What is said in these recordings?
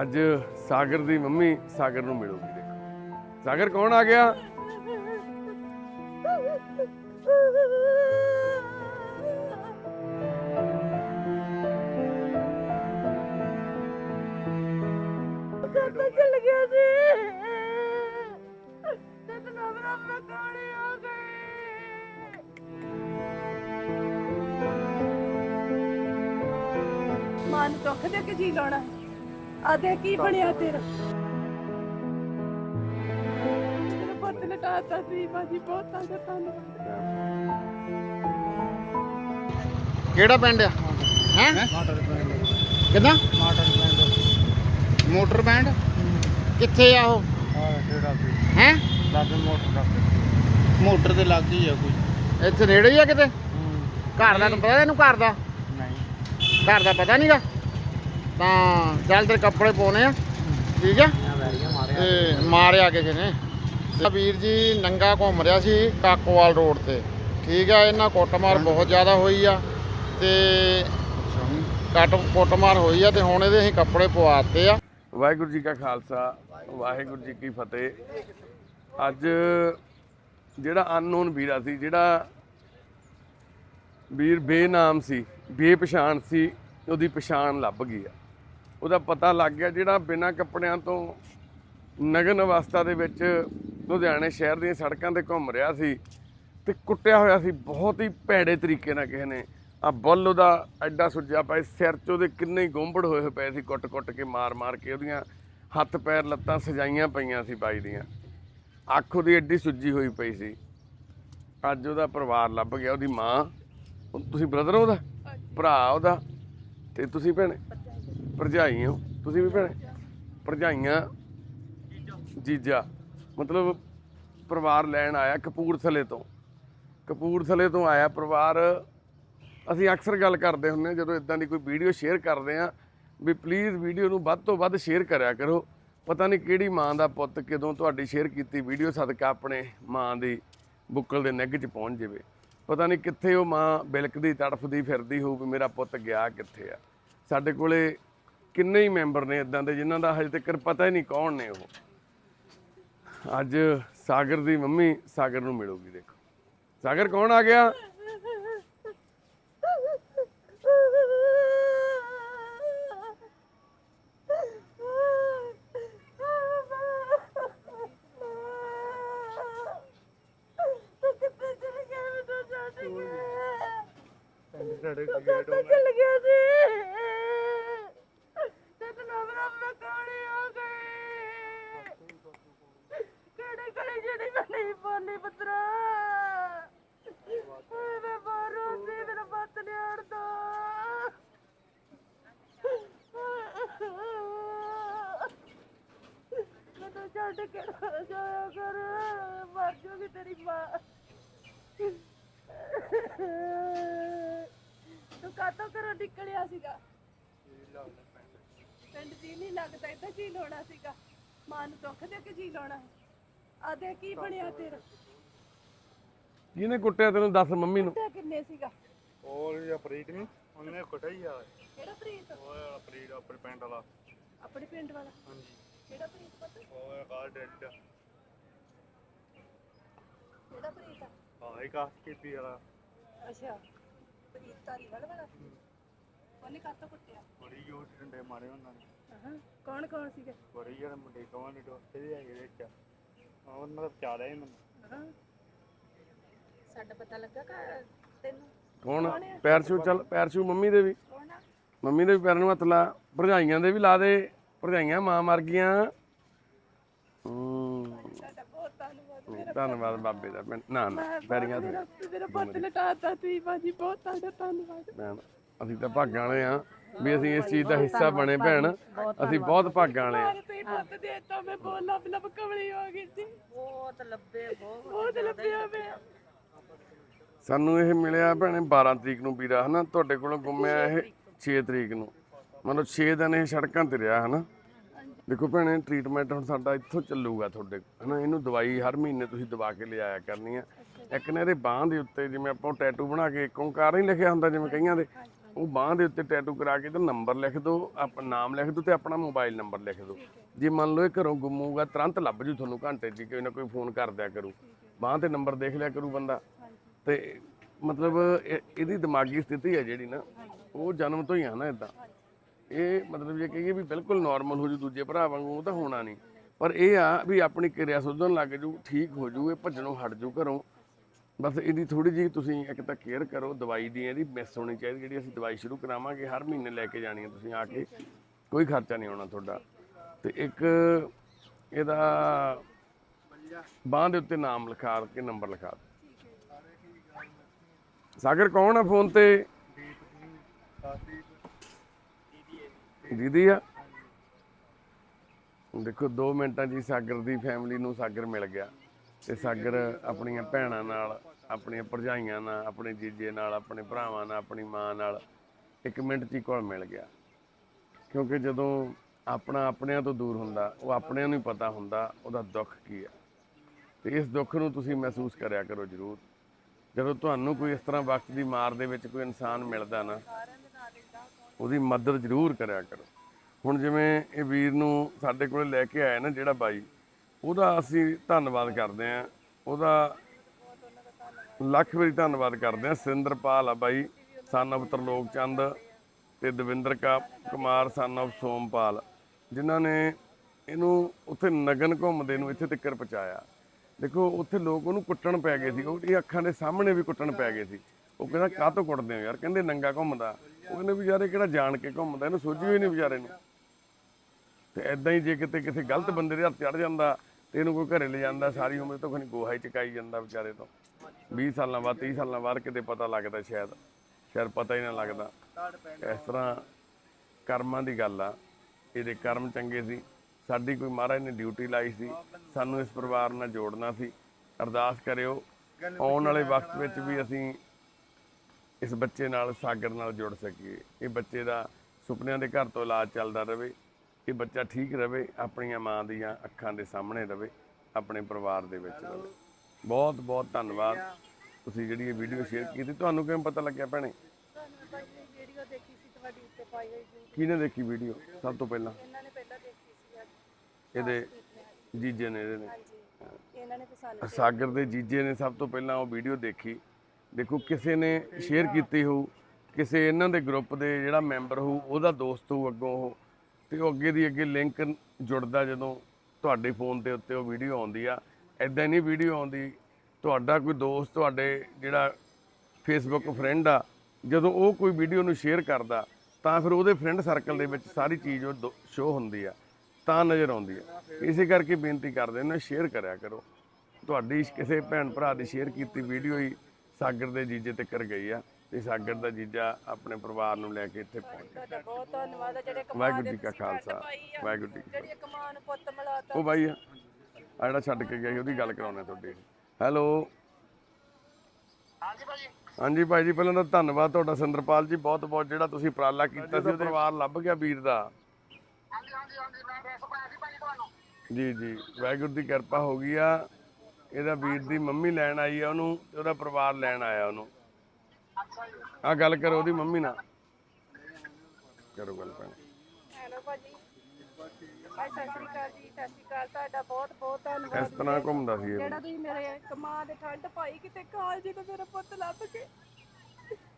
ਅੱਜ ਸਾਗਰ ਦੀ ਮੰਮੀ ਸਾਗਰ ਨੂੰ ਮਿਲੂਗੀ, ਦੇਖੋ। ਸਾਗਰ, ਕੌਣ ਆ ਗਿਆ? ਕਰਦਾ ਚੱਲ ਗਿਆ ਸੀ ਤੇ ਤਨਾ ਮੇਰਾ ਮਕਾਨੇ ਆ ਗਏ ਮਨ ਦੁੱਖ ਦੇ ਕੇ ਜੀ ਲਾਉਣਾ। ਆ ਦੇ ਕੀ ਬਣਿਆ ਤੇਰਾ? ਤੇਰੇ ਪੁੱਤ ਨੇ ਬਾਜੀ ਬਹੁਤ ਤੁਹਾਡਾ ਧੰਨਵਾਦ। ਕਿਹੜਾ ਪਿੰਡ ਆ? ਹੈ? ਕਿਦਾਂ? ਮਾਟਰ ਪਿੰਡ। ਮੋਟਰ ਬੈਂਡ? ਕਿੱਥੇ ਆ ਉਹ? ਹਾਂ ਜਿਹੜਾ ਵੀ ਹੈ? ਲਾਗੇ ਮੋਟਰ ਦਾ ਮੋਟਰ ਦੇ ਲੱਗ ਹੀ ਆ ਕੋਈ। ਇੱਥੇ ਨੇੜੇ ਹੀ ਆ ਕਿਤੇ? ਘਰ ਦਾ ਤੈਨੂੰ ਪਤਾ ਇਹਨੂੰ ਘਰ ਦਾ? ਨਹੀਂ। ਘਰ ਦਾ ਪਤਾ ਨਹੀਂਗਾ ਤਾਂ ਚੱਲ ਤੇਰੇ ਕੱਪੜੇ ਪਾਉਣੇ ਆ। ਠੀਕ ਆ? ਤੇ ਮਾਰਿਆ ਕਿਸੇ ਨੇ ਵੀਰ ਜੀ ਨੰਗਾ ਘੁੰਮ ਰਿਹਾ ਸੀ ਕਾਕੋਵਾਲ ਰੋਡ ਤੇ। ਠੀਕ ਆ ਇਹਨਾਂ ਕੁੱਟਮਾਰ ਬਹੁਤ ਜ਼ਿਆਦਾ ਹੋਈ ਆ। ਤੇ ਕੱਟ ਕੁੱਟਮਾਰ ਹੋਈ ਆ ਤੇ ਹੁਣ ਇਹਦੇ ਅਸੀਂ ਕੱਪੜੇ ਪਵਾਤੇ ਆ। ਵਾਹਿਗੁਰੂ ਜੀ ਕਾ ਖਾਲਸਾ ਵਾਹਿਗੁਰੂ ਜੀ ਕੀ ਫਤਿਹ। ਅੱਜ ਜਿਹੜਾ ਅਨਨੋਨ ਵੀਰਾ ਸੀ ਜਿਹੜਾ ਵੀਰ ਬੇਨਾਮ ਸੀ ਬੇਪਛਾਣ ਸੀ ਉਹਦੀ ਪਛਾਣ ਲੱਭ ਗਈ ਆ। ਉਹਦਾ ਪਤਾ ਲੱਗ ਗਿਆ ਜਿਹੜਾ ਬਿਨਾਂ ਕੱਪੜਿਆਂ ਤੋਂ ਨਗਨ ਅਵਸਥਾ ਦੇ ਵਿੱਚ ਲੁਧਿਆਣੇ ਸ਼ਹਿਰ ਦੀਆਂ ਸੜਕਾਂ ਤੇ ਘੁੰਮ ਰਿਹਾ ਸੀ ਤੇ ਕੁੱਟਿਆ ਹੋਇਆ ਸੀ ਬਹੁਤ ਹੀ ਭੈੜੇ ਤਰੀਕੇ ਨਾਲ ਕਿਸੇ ਨੇ। ਆ ਬੁੱਲ ਉਹਦਾ ਐਡਾ ਸੁੱਜਿਆ ਪਿਆ ਸਿਰ 'ਚ ਉਹਦੇ ਕਿੰਨੇ ਹੀ ਗੁੰਬੜ ਹੋਏ ਹੋਏ ਪਏ ਸੀ ਕੁੱਟ-ਕੁੱਟ ਕੇ ਮਾਰ-ਮਾਰ ਕੇ ਉਹਦੀਆਂ ਹੱਥ ਪੈਰ ਲੱਤਾਂ ਸਜਾਈਆਂ ਪਈਆਂ ਸੀ ਬਾਈ ਦੀਆਂ। ਅੱਖ ਉਹਦੀ ਐਡੀ ਸੁੱਜੀ ਹੋਈ ਪਈ ਸੀ। ਅੱਜ ਉਹਦਾ ਪਰਿਵਾਰ ਲੱਭ ਗਿਆ ਉਹਦੀ ਮਾਂ। ਤੁਸੀਂ ਬ੍ਰਦਰ ਉਹਦਾ? ਭਰਾ ਉਹਦਾ? ਤੇ ਤੁਸੀਂ ਭੈਣੇ? ਭਰਜਾਈ ਹੋ। ਤੁਸੀਂ ਵੀ ਭੈਣੇ? ਭਰਜਾਈਆਂ। ਜੀਜਾ। ਮਤਲਬ ਪਰਿਵਾਰ ਲੈਣ ਆਇਆ ਕਪੂਰਥਲੇ ਤੋਂ। ਕਪੂਰਥਲੇ ਤੋਂ ਆਇਆ ਪਰਿਵਾਰ। ਅਸੀਂ ਅਕਸਰ ਗੱਲ ਕਰਦੇ ਹੁੰਦੇ ਹਾਂ, ਜਦੋਂ ਇਦਾਂ ਦੀ ਕੋਈ ਵੀਡੀਓ ਸ਼ੇਅਰ ਕਰਦੇ ਆ ਵੀ ਪਲੀਜ਼ ਵੀਡੀਓ ਨੂੰ ਵੱਧ ਤੋਂ ਵੱਧ ਸ਼ੇਅਰ ਕਰਿਆ ਕਰੋ। ਪਤਾ ਨਹੀਂ ਕਿਹੜੀ ਮਾਂ ਦਾ ਪੁੱਤ ਕਦੋਂ ਤੁਹਾਡੀ ਸ਼ੇਅਰ ਕੀਤੀ ਵੀਡੀਓ, ਸਦਕਾ ਆਪਣੇ ਮਾਂ ਦੀ ਬੁੱਕਲ ਦੇ ਨਿੱਘ 'ਚ ਪਹੁੰਚ ਜਾਵੇ। ਪਤਾ ਨਹੀਂ ਕਿੱਥੇ ਉਹ ਮਾਂ ਬਿਲਕਦੀ, ਤੜਫਦੀ, ਫਿਰਦੀ ਹੋਊ ਵੀ ਮੇਰਾ ਪੁੱਤ ਗਿਆ ਕਿੱਥੇ ਆ। ਸਾਡੇ ਕੋਲੇ ਕਿੰਨੇ ਹੀ ਮੈਂਬਰ ਨੇ ਇਦਾਂ ਦੇ ਜਿਨ੍ਹਾਂ ਦਾ ਹਜੇ ਤੱਕ ਪਤਾ ਹੀ ਨਹੀਂ ਕੌਣ ਨੇ ਉਹ। ਅੱਜ ਸਾਗਰ ਦੀ ਮੰਮੀ ਸਾਗਰ ਨੂੰ ਮਿਲੂਗੀ ਦੇਖੋ। ਸਾਗਰ ਕੌਣ ਆ ਗਿਆ? ਚਲ ਗਿਆ ਸੀ ਤੇ ਤਨਾ ਮੇਰਾ ਮਕਾਨੇ ਆ ਗਏ ਕਿਹੜੇ ਗਲੀ ਜਿਹੜੀ ਮੈਂ ਨਹੀਂ ਬੋਲੀ ਪੁੱਤਰਾ ਓਏ ਮੈਂ ਬਾਹਰੋਂ ਸੀ ਮੇਰਾ ਬੱਤ ਨਹੀਂ ਅੜਦਾ ਮੈਨੂੰ ਛੱਡ ਕੇ ਨਾ ਜਾਇਆ ਕਰ। ਮਰ ਜੂਗੀ ਤੇਰੀ ਮਾਂ। ਤੂੰ ਕਾਤੋਂ ਘਰੋਂ ਨਿਕਲਿਆ ਸੀਗਾ? ਪਿੰਡ ਜੀ ਨਹੀਂ ਲੱਗਦਾ ਇੱਥੇ ਜੀ ਲਾਉਣਾ ਸੀਗਾ। ਮਾਂ ਨੂੰ ਦੁੱਖ ਦੇ ਕੇ ਜੀ ਲਾਉਣਾ ਆ ਦੇ ਕੀ ਬਣਿਆ ਤੇਰਾ? ਕਿਹਨੇ ਕੁੱਟਿਆ ਤੈਨੂੰ? ਦੱਸ ਮੰਮੀ ਨੂੰ। ਤੇ ਕਿੰਨੇ ਸੀਗਾ? ਉਹ ਜਾਂ ਪ੍ਰੀਤ ਨਹੀਂ ਉਹਨੇ ਕੁੱਟਿਆ ਹੀ ਆ। ਕਿਹੜਾ ਪ੍ਰੀਤ? ਉਹ ਪ੍ਰੀਤ ਆਪਣੇ ਪਿੰਡ ਵਾਲਾ। ਆਪਣੇ ਪਿੰਡ ਵਾਲਾ? ਹਾਂਜੀ। ਕਿਹੜਾ ਪ੍ਰੀਤ ਪਤਾ? ਉਹ ਕਾਰ ਕਿਹੜਾ ਪ੍ਰੀਤ ਆ? ਹਾਂ ਇਹ ਕਾਸ ਕੀਤੀ ਵਾਲਾ ਅੱਛਾ ਪ੍ਰੀਤ ਧਾਰੀਵਾਲ ਵਾਲਾ ਉਹਨੇ ਕਾਤੋਂ ਕੁੱਟਿਆ? ਬੜੀ ਜੋਰ ਡੰਡੇ ਮਾਰੇ ਉਹਨਾਂ ਨੇ। ਹਾਂ ਕੌਣ ਕੌਣ ਸੀਗਾ? ਬੜੀ ਜਿਹੜੇ ਮੁੰਡੇ ਕਵਾਂ ਨੇ ਦੋਸਤ ਵੀ ਹੈਗੇ ਵਿੱਚ। ਉਹਨਾਂ ਦਾ ਚਾਲਿਆ ਹੀ ਮੈਨੂੰ ਹਾਂ। ਸਾਡਾ ਪਤਾ ਲੱਗਾ ਕਿ ਤੈਨੂੰ? ਕੌਣ ਪੈਰ ਛੂ ਚੱਲ ਪੈਰ ਛੂ ਮੰਮੀ ਦੇ ਵੀ। ਕੌਣ ਆ? ਮੰਮੀ ਦੇ ਵੀ ਪੈਰਾਂ ਨੂੰ ਹੱਥ ਲਾ ਭਰਜਾਈਆਂ ਦੇ ਵੀ ਲਾ ਦੇ। ਭਰਜਾਈਆਂ ਮਾਂ ਮਰ ਗਈਆਂ। ਹੂੰ। ਬਹੁਤ ਧੰਨਵਾਦ ਧੰਨਵਾਦ ਬਾਬੇ ਦਾ। ਭੈਣ- ਨਾ ਨਾ ਪੈਰੀਆਂ ਤੇ। ਮੇਰਾ ਮੇਰਾ ਪੁੱਤ ਲਟਾਤਾ ਤੁਸੀਂ ਬਾਜੀ ਬਹੁਤ ਤੁਹਾਡਾ ਧੰਨਵਾਦ। ਭੈਣ ਅਸੀਂ ਤਾਂ ਭਾਗਾਂ ਵਾਲੇ ਆ। ਵੀ ਅਸੀਂ ਇਸ ਚੀਜ਼ ਦਾ ਹਿੱਸਾ ਬਣੇ ਭੈਣ। ਅਸੀਂ ਬਹੁਤ ਭਾਗਾਂ ਵਾਲੇ ਆ। ਤੁਸੀਂ ਪੁੱਤ ਦੇ ਤਾਂ ਮੈਂ ਬੋਲਾਂ ਬਿਲਬ ਕਮਲੀ ਹੋ ਗਈ ਸੀ। ਬਹੁਤ ਲੱਭੇ ਬਹੁਤ ਬਹੁਤ ਲੱਭਿਆ ਮੈਂ ਸਾਨੂੰ ਇਹ ਮਿਲਿਆ ਭੈਣੇ 12 ਤਰੀਕ ਨੂੰ ਵੀਰਾ ਹਨਾ? ਤੁਹਾਡੇ ਕੋਲੋਂ ਗੁੰਮਿਆ ਇਹ 6 ਤਰੀਕ ਨੂੰ। ਮਤਲਬ 6 ਦਿਨ ਇਹ ਸੜਕਾਂ ਤੇ ਰਿਹਾ ਹਨਾ? ਦੇਖੋ ਭੈਣੇ ਟ੍ਰੀਟਮੈਂਟ ਹੁਣ ਸਾਡਾ ਇੱਥੋਂ ਚੱਲੂਗਾ ਤੁਹਾਡੇ ਹਨਾ? ਇਹਨੂੰ ਦਵਾਈ ਹਰ ਮਹੀਨੇ ਤੁਸੀਂ ਦਵਾ ਕੇ ਲਿਆਇਆ ਕਰਨੀ ਆ। ਇੱਕ ਨੇ ਇਹਦੇ ਬਾਹ ਦੇ ਉੱਤੇ ਜਿਵੇਂ ਆਪਾਂ ਟੈਟੂ ਬਣਾ ਕੇ, ਇੱਕ ਓਂਕਾਰ ਨਹੀਂ ਲਿਖਿਆ ਹੁੰਦਾ ਜਿਵੇਂ ਕਈਆਂ ਦੇ, ਉਹ ਬਾਹ ਦੇ ਉੱਤੇ ਟੈਟੂ ਕਰਾ ਕੇ ਤੇ ਨੰਬਰ ਲਿਖ ਦਿਓ ਆਪਣਾ ਨਾਮ ਲਿਖ ਦਿਓ ਤੇ ਆਪਣਾ ਮੋਬਾਈਲ ਨੰਬਰ ਲਿਖ ਦਿਓ ਜੇ ਮੰਨ ਲਓ ਇਹ ਘਰੋਂ ਗੁੰਮ ਹੋਊਗਾ ਤੁਰੰਤ ਲੱਭ ਜੂ ਤੁਹਾਨੂੰ ਘੰਟੇ 'ਚ ਕੋਈ ਨਾ ਕੋਈ ਫੋਨ ਕਰ ਦਿਆ ਕਰੂ। ਬਾਹ ਤੇ ਨੰਬਰ ਦੇਖ ਲਿਆ ਕਰੂ ਬੰਦਾ। ਤੇ ਮਤਲਬ ਇਹ- ਇਹਦੀ ਦਿਮਾਗੀ ਸਥਿਤੀ ਹੈ ਜਿਹੜੀ ਨਾ, ਉਹ ਜਨਮ ਤੋਂ ਹੀ ਆ ਨਾ ਇਦਾਂ ਇਹ ਮਤਲਬ ਜੇ ਕਹੀਏ ਵੀ ਬਿਲਕੁਲ ਨਾਰਮਲ ਹੋ ਜੂ ਦੂਜੇ ਭਰਾ ਵਾਂਗੂ, ਉਹ ਤਾਂ ਹੋਣਾ ਨਹੀਂ। ਪਰ ਇਹ ਆ ਵੀ ਆਪਣੀ ਕਿਰਿਆ ਸੁਧਰਨ ਲੱਗ ਜੂ, ਠੀਕ ਹੋ ਜੂ, ਇਹ ਭੱਜਣੋਂ ਹਟ ਜੂ ਘਰੋਂ। ਬਸ ਇਹਦੀ ਥੋੜੀ ਜਿਹੀ ਤੁਸੀਂ ਇੱਕ ਤਾਂ ਕੇਅਰ ਕਰੋ, ਦਵਾਈ ਦੀ ਇਹਦੀ ਮਿਸ ਹੋਣੀ ਚਾਹੀਦੀ, ਜਿਹੜੀ ਅਸੀਂ ਦਵਾਈ ਸ਼ੁਰੂ ਕਰਾਵਾਂਗੇ, ਹਰ ਮਹੀਨੇ ਲੈ ਕੇ ਜਾਣੀ ਹੈ ਤੁਸੀਂ ਆ ਕੇ, ਕੋਈ ਖਰਚਾ ਨਹੀਂ ਆਉਣਾ ਤੁਹਾਡਾ। ਤੇ ਇੱਕ ਇਹਦਾ ਬਾਂਹ ਦੇ ਉੱਤੇ ਨਾਮ ਲਿਖਾ ਕੇ ਨੰਬਰ ਲਿਖਾ ਸਾਗਰ, ਕੌਣ ਆ ਫੋਨ ਤੇ? ਦੀਦੀ ਆ। ਦੇਖੋ 2 ਮਿੰਟਾਂ 'ਚ ਹੀ ਸਾਗਰ ਦੀ ਫੈਮਿਲੀ ਨੂੰ ਸਾਗਰ ਮਿਲ ਗਿਆ ਤੇ ਸਾਗਰ ਆਪਣੀਆਂ ਭੈਣਾਂ ਨਾਲ, ਆਪਣੀਆਂ ਭਰਜਾਈਆਂ ਨਾਲ, ਆਪਣੇ ਜੀਜੇ ਨਾਲ, ਆਪਣੇ ਭਰਾਵਾਂ ਨਾਲ, ਆਪਣੀ ਮਾਂ ਨਾਲ ਇੱਕ ਮਿੰਟ 'ਚ ਹੀ ਕੋਲ ਮਿਲ ਗਿਆ। ਕਿਉਂਕਿ ਜਦੋਂ ਆਪਣਾ ਆਪਣਿਆਂ ਤੋਂ ਦੂਰ ਹੁੰਦਾ, ਉਹ ਆਪਣਿਆਂ ਨੂੰ ਹੀ ਪਤਾ ਹੁੰਦਾ ਉਹਦਾ ਦੁੱਖ ਕੀ ਆ। ਤੇ ਇਸ ਦੁੱਖ ਨੂੰ ਤੁਸੀਂ ਮਹਿਸੂਸ ਕਰਿਆ ਕਰੋ ਜ਼ਰੂਰ। ਜਦੋਂ ਤੁਹਾਨੂੰ ਕੋਈ ਇਸ ਤਰ੍ਹਾਂ ਵਕਤ ਦੀ ਮਾਰ ਦੇ ਵਿੱਚ ਕੋਈ ਇਨਸਾਨ ਮਿਲਦਾ ਨਾ ਉਹਦੀ ਮਦਦ ਜ਼ਰੂਰ ਕਰਿਆ ਕਰੋ। ਹੁਣ ਜਿਵੇਂ ਇਹ ਵੀਰ ਨੂੰ ਸਾਡੇ ਕੋਲੇ ਲੈ ਕੇ ਆਇਆ ਨਾ ਜਿਹੜਾ ਬਾਈ, ਉਹਦਾ ਅਸੀਂ ਧੰਨਵਾਦ ਕਰਦੇ ਆਂ ਉਹਦਾ ਲੱਖ ਵਾਰੀ ਧੰਨਵਾਦ ਕਰਦੇ ਆਂ ਸਿੰਦਰਪਾਲ ਆ ਬਾਈ ਸਨ of ਤਰਲੋਕ ਚੰਦ ਤੇ ਦਵਿੰਦਰ ਕਾ, ਕੁਮਾਰ ਸਨ of ਸੋਮਪਾਲ, ਜਿਨ੍ਹਾਂ ਨੇ ਇਹਨੂੰ ਉੱਥੇ ਨਗਨ ਘੁੰਮਦੇ ਨੂੰ ਇੱਥੇ ਤੱਕ ਪਹੁੰਚਾਇਆ। ਦੇਖੋ, ਉੱਥੇ ਲੋਕ ਉਹਨੂੰ ਕੁੱਟਣ ਪੈ ਗਏ ਸੀ। ਉਹਦੀ ਅੱਖਾਂ ਦੇ ਸਾਹਮਣੇ ਵੀ ਕੁੱਟਣ ਪੈ ਗਏ ਸੀ। ਉਹ ਕਹਿੰਦਾ ਕਾਹ ਤੋਂ ਕੁੱਟਦੇ ਹੋ ਯਾਰ? ਕਹਿੰਦੇ, ਨੰਗਾ ਘੁੰਮਦਾ। ਉਹ ਕਹਿੰਦੇ ਵਿਚਾਰੇ ਕਿਹੜਾ ਜਾਣ ਕੇ ਘੁੰਮਦਾ, ਇਹਨੂੰ ਸੋਝੀ ਹੋਈ ਨਹੀਂ ਵਿਚਾਰੇ ਨੂੰ। ਤੇ ਐਦਾਂ ਹੀ ਜੇ ਕਿਤੇ ਕਿਸੇ ਗਲਤ ਬੰਦੇ ਦੇ ਹੱਥ ਚੜ ਜਾਂਦਾ ਤੇ ਇਹਨੂੰ ਕੋਈ ਘਰੇ ਲੈ ਜਾਂਦਾ, ਸਾਰੀ ਉਮਰ ਤੋਂ ਖਣੀ ਗੋਹਾ ਹੀ ਚਕਾਈ ਜਾਂਦਾ ਵਿਚਾਰੇ ਤੋਂ। 20 ਸਾਲਾਂ ਬਾਅਦ 30 ਸਾਲਾਂ ਬਾਅਦ ਕਿਤੇ ਪਤਾ ਲੱਗਦਾ ਸ਼ਾਇਦ ਸ਼ਾਇਦ ਪਤਾ ਹੀ ਨਾ ਲੱਗਦਾ। ਇਸ ਤਰ੍ਹਾਂ ਕਰਮਾਂ ਦੀ ਗੱਲ ਆ, ਇਹਦੇ ਕਰਮ ਚੰਗੇ ਸੀ, ਸਾਡੀ ਕੋਈ ਮਹਾਰਾਜ ਨੇ ਡਿਊਟੀ ਲਾਈ ਸੀ, ਸਾਨੂੰ ਇਸ ਪਰਿਵਾਰ ਨਾਲ ਜੋੜਨਾ ਸੀ। ਅਰਦਾਸ ਕਰਿਓ, ਆਉਣ ਵਾਲੇ ਵਕਤ ਵਿੱਚ ਵੀ ਅਸੀਂ ਇਸ ਬੱਚੇ ਨਾਲ ਸਾਗਰ ਨਾਲ ਜੁੜ ਸਕੀਏ। ਇਹ ਬੱਚੇ ਦਾ ਸੁਪਨਿਆਂ ਦੇ ਘਰ ਤੋਂ ਇਲਾਜ ਚੱਲਦਾ ਰਹੇ ਇਹ ਬੱਚਾ ਠੀਕ ਰਵੇ ਆਪਣੀਆਂ ਮਾਂ ਦੀਆਂ ਅੱਖਾਂ ਦੇ ਸਾਹਮਣੇ ਰਵੇ ਆਪਣੇ ਪਰਿਵਾਰ ਦੇ ਵਿੱਚ ਰਵੇ। ਬਹੁਤ ਬਹੁਤ ਧੰਨਵਾਦ। ਤੁਸੀਂ ਜਿਹੜੀ ਇਹ ਵੀਡੀਓ ਸ਼ੇਅਰ ਕੀਤੀ ਤੁਹਾਨੂੰ ਕਿਵੇਂ ਪਤਾ ਲੱਗਿਆ ਭੈਣੇ? ਵੀਡੀਓ ਦੇਖੀ ਸੀ ਤੁਹਾਡੀ ਉੱਤੇ ਪਾਈ ਹੋਈ ਸੀ ਕਿਹਨੇ ਦੇਖੀ ਵੀਡੀਓ ਸਭ ਤੋਂ ਪਹਿਲਾਂ? ਇਹਨਾਂ ਨੇ ਪਹਿਲਾਂ ਦੇਖੀ ਸੀ ਅੱਜ। ਇਹਦੇ ਜੀਜੇ ਨੇ ਇਹਦੇ ਨੇ। ਹਾਂਜੀ। ਇਹਨਾਂ ਨੇ ਪਸੰਦ ਸਾਗਰ ਦੇ ਜੀਜੇ ਨੇ ਸਭ ਤੋਂ ਪਹਿਲਾਂ ਉਹ ਵੀਡੀਓ ਦੇਖੀ। ਦੇਖੋ, ਕਿਸੇ ਨੇ ਸ਼ੇਅਰ ਕੀਤੀ ਹੋਊ, ਕਿਸੇ ਇਹਨਾਂ ਦੇ ਗਰੁੱਪ ਦੇ ਜਿਹੜਾ ਮੈਂਬਰ ਹੋਊ, ਉਹਦਾ ਦੋਸਤ ਹੋਊ ਅੱਗੋਂ ਉਹ, ਤੇ ਉਹ ਅੱਗੇ ਦੀ ਅੱਗੇ ਲਿੰਕ ਜੁੜਦਾ ਜਦੋਂ ਤੁਹਾਡੇ ਫੋਨ ਦੇ ਉੱਤੇ ਉਹ ਵੀਡੀਓ ਆਉਂਦੀ ਆ। ਐਦਾਂ ਨਹੀਂ ਵੀਡੀਓ ਆਉਂਦੀ, ਤੁਹਾਡਾ ਕੋਈ ਦੋਸਤ, ਤੁਹਾਡੇ ਜਿਹੜਾ ਫੇਸਬੁੱਕ ਫਰੈਂਡ ਆ, ਜਦੋਂ ਉਹ ਕੋਈ ਵੀਡੀਓ ਨੂੰ ਸ਼ੇਅਰ ਕਰਦਾ, ਤਾਂ ਫਿਰ ਉਹਦੇ ਫਰੈਂਡ ਸਰਕਲ ਦੇ ਵਿੱਚ ਸਾਰੀ ਚੀਜ਼ ਉਹ ਸ਼ੋ ਹੁੰਦੀ ਆ, ਤਾਂ ਨਜ਼ਰ ਆਉਂਦੀ ਆ। ਇਸੇ ਕਰਕੇ ਬੇਨਤੀ ਕਰਦੇ ਨੇ ਸ਼ੇਅਰ ਕਰਿਆ ਕਰੋ। ਤੁਹਾਡੀ ਕਿਸੇ ਭੈਣ ਭਰਾ ਦੀ ਸ਼ੇਅਰ ਕੀਤੀ ਵੀਡੀਓ ਹੀ ਸਾਗਰ ਦੇ ਜੀਜੇ ਤੱਕ ਗਈ ਆ ਤੇ ਸਾਗਰ ਦਾ ਜੀਜਾ ਆਪਣੇ ਪਰਿਵਾਰ ਨੂੰ ਲੈ ਕੇ ਇੱਥੇ ਪਹੁੰਚ ਗਿਆ। ਤੁਹਾਡਾ ਬਹੁਤ ਧੰਨਵਾਦ ਆ ਜਿਹੜੇ ਕਮਾਲ ਵਾਹਿਗੁਰੂ ਜੀ ਕਾ ਖਾਲਸਾ ਵਾਹਿਗੁਰੂ ਜੀ ਕੀ। ਜਿਹੜੀ ਕਮਾਨ ਪੁੱਤ ਮਿਲਾਤਾ। ਉਹ ਬਾਈ ਆ ਆਹ ਜਿਹੜਾ ਛੱਡ ਕੇ ਗਿਆ ਸੀ ਉਹਦੀ ਗੱਲ ਕਰਾਉਣਾ ਤੁਹਾਡੀ। ਹੈਲੋ। ਹਾਂਜੀ ਭਾਜੀ। ਹਾਂਜੀ ਭਾਈ ਜੀ ਪਹਿਲਾਂ ਤਾਂ ਧੰਨਵਾਦ ਤੁਹਾਡਾ ਸਿੰਦਰਪਾਲ ਜੀ ਬਹੁਤ ਬਹੁਤ ਜਿਹੜਾ ਤੁਸੀਂ ਉਪਰਾਲਾ ਕੀਤਾ ਸੀ ਉਹਦੇ ਪਰਿਵਾਰ ਲੱਭ ਗਿਆ ਵੀਰ ਦਾ। ਹਾਂਜੀ ਹਾਂਜੀ ਹਾਂਜੀ ਮੈਂ ਐਡਰੈਸ ਪਾਇਆ ਸੀ ਭਾਜੀ ਤੁਹਾਨੂੰ। ਜੀ ਜੀ ਵਾਹਿਗੁਰੂ ਦੀ ਕਿਰਪਾ ਹੋ ਗਈ ਆ। ਇਹਦਾ ਵੀਰ ਦੀ ਮੰਮੀ ਲੈਣ ਆਈ ਆ ਉਹਨੂੰ ਤੇ ਉਹਦਾ ਪਰਿਵਾਰ ਲੈਣ ਆਇਆ ਉਹਨੂੰ। ਆ ਗੱਲ ਕਰੋ ਉਹਦੀ ਮੰਮੀ ਨਾਲ। ਕਰੋ ਗੱਲ ਭੈਣ। ਹੈਲੋ ਭਾਜੀ। ਭਾਈ ਸਤਿ ਸ਼੍ਰੀ ਅਕਾਲ ਜੀ ਸਤਿ ਸ਼੍ਰੀ ਅਕਾਲ। ਤੁਹਾਡਾ ਬਹੁਤ ਬਹੁਤ ਧੰਨਵਾਦ। ਇਸ ਤਰ੍ਹਾਂ ਘੁੰਮਦਾ ਸੀ ਇਹ ਜਿਹੜਾ ਤੁਸੀਂ ਮੇਰੇ ਕਮਾਂ ਦੇ ਠੰਡ ਪਾਈ ਕਿਤੇ ਕਾਲ ਜੀ ਤੋਂ ਮੇਰਾ ਪੁੱਤ ਲੱਭ ਕੇ।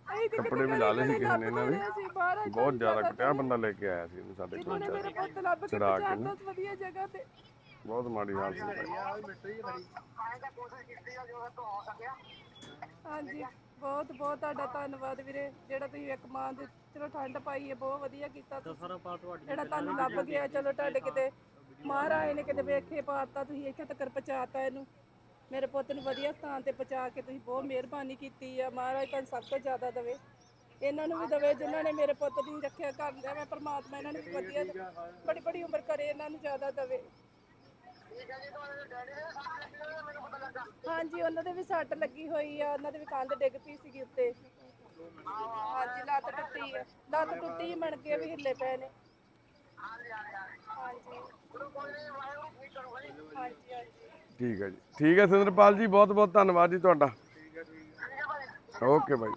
ਅਸੀਂ ਤੇ ਕੱਪੜੇ ਵੀ ਲਾ ਲਏ ਸੀ ਕਿਸੇ ਨੇ ਇਹਨਾਂ ਦੇ। ਅਸੀਂ ਬਾਹਰ ਬਹੁਤ ਜ਼ਿਆਦਾ ਕੁੱਟਿਆ ਬੰਦਾ ਲੈ ਕੇ ਆਇਆ ਸੀ ਇਹਨੂੰ ਸਾਡੇ ਕੋਲ ਉਹਨੇ ਮੇਰਾ ਪੁੱਤ ਲੱਭ ਕੇ ਚੜਾ ਕੇ ਨਾ। ਵਧੀਆ ਜਗ੍ਹਾ ਤੇ। ਬਹੁਤ ਮਾੜੀ ਹਾਲਤ ਹੋ ਸਕਿਆ। ਹਾਂਜੀ ਬਹੁਤ ਬਹੁਤ ਤੁਹਾਡਾ ਧੰਨਵਾਦ ਵੀਰੇ। ਜਿਹੜਾ ਤੁਸੀਂ ਇੱਕ ਮਾਂ ਦੇ ਚਲੋ ਠੰਡ ਪਾਈ ਹੈ ਬਹੁਤ ਵਧੀਆ ਕੀਤਾ ਤੁਸੀਂ। ਜਿਹੜਾ ਤੁਹਾਨੂੰ ਲੱਭ ਗਿਆ ਚਲੋ ਤੁਹਾਡੇ ਕਿਤੇ ਮਹਾਰਾਜ ਨੇ ਕਿਤੇ ਵੇਖੇ ਪਾਤਾ ਤੁਸੀਂ ਇੱਥੇ ਤੱਕ ਪਹੁੰਚਾਤਾ ਇਹਨੂੰ। ਮੇਰੇ ਪੁੱਤ ਨੂੰ ਵਧੀਆ ਸਥਾਨ ਤੇ ਪਹੁੰਚਾ ਕੇ ਤੁਸੀਂ ਬਹੁਤ ਮਿਹਰਬਾਨੀ ਕੀਤੀ ਆ। ਮਹਾਰਾਜ ਤੁਹਾਨੂੰ ਸਭ ਤੋਂ ਜ਼ਿਆਦਾ ਦੇਵੇ। ਇਹਨਾਂ ਨੂੰ ਵੀ ਦੇਵੇ ਜਿਨ੍ਹਾਂ ਨੇ ਮੇਰੇ ਪੁੱਤ ਦੀ ਰੱਖਿਆ ਕਰਦੇ ਮੈਂ ਪ੍ਰਮਾਤਮਾ ਇਹਨਾਂ ਨੂੰ ਵੀ ਵਧੀਆ ਬੜੀ ਬੜੀ ਉਮਰ ਕਰੇ ਇਹਨਾਂ ਨੂੰ ਜ਼ਿਆਦਾ ਦੇਵੇ। ਹਾਂਜੀ, ਉਹਨਾਂ ਦੇ ਵੀ ਸੱਟ ਲੱਗੀ ਹੋਈ ਆ, ਉਹਨਾਂ ਦੇ ਵੀ ਕੰਧ ਡਿੱਗ ਪਈ ਸੀਗੀ ਉੱਤੇ। ਹਾਂਜੀ, ਲੱਤ ਟੁੱਟੀ ਆ। ਲੱਤ ਟੁੱਟੀ ਮਣ ਕੇ ਵੀ ਹਿੱਲੇ ਪਏ ਨੇ। ਹਾਂਜੀ। ਹਾਂਜੀ ਹਾਂਜੀ। ਠੀਕ ਹੈ ਜੀ। ਠੀਕ ਹੈ ਸਿੰਦਰਪਾਲ ਜੀ ਬਹੁਤ ਬਹੁਤ ਧੰਨਵਾਦ ਜੀ ਤੁਹਾਡਾ। Okay bye.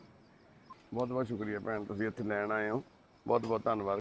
ਬਹੁਤ ਬਹੁਤ ਸ਼ੁਕਰੀਆ ਭੈਣ, ਤੁਸੀਂ ਇੱਥੇ ਲੈਣ ਆਏ ਹੋ। ਬਹੁਤ ਬਹੁਤ ਧੰਨਵਾਦ।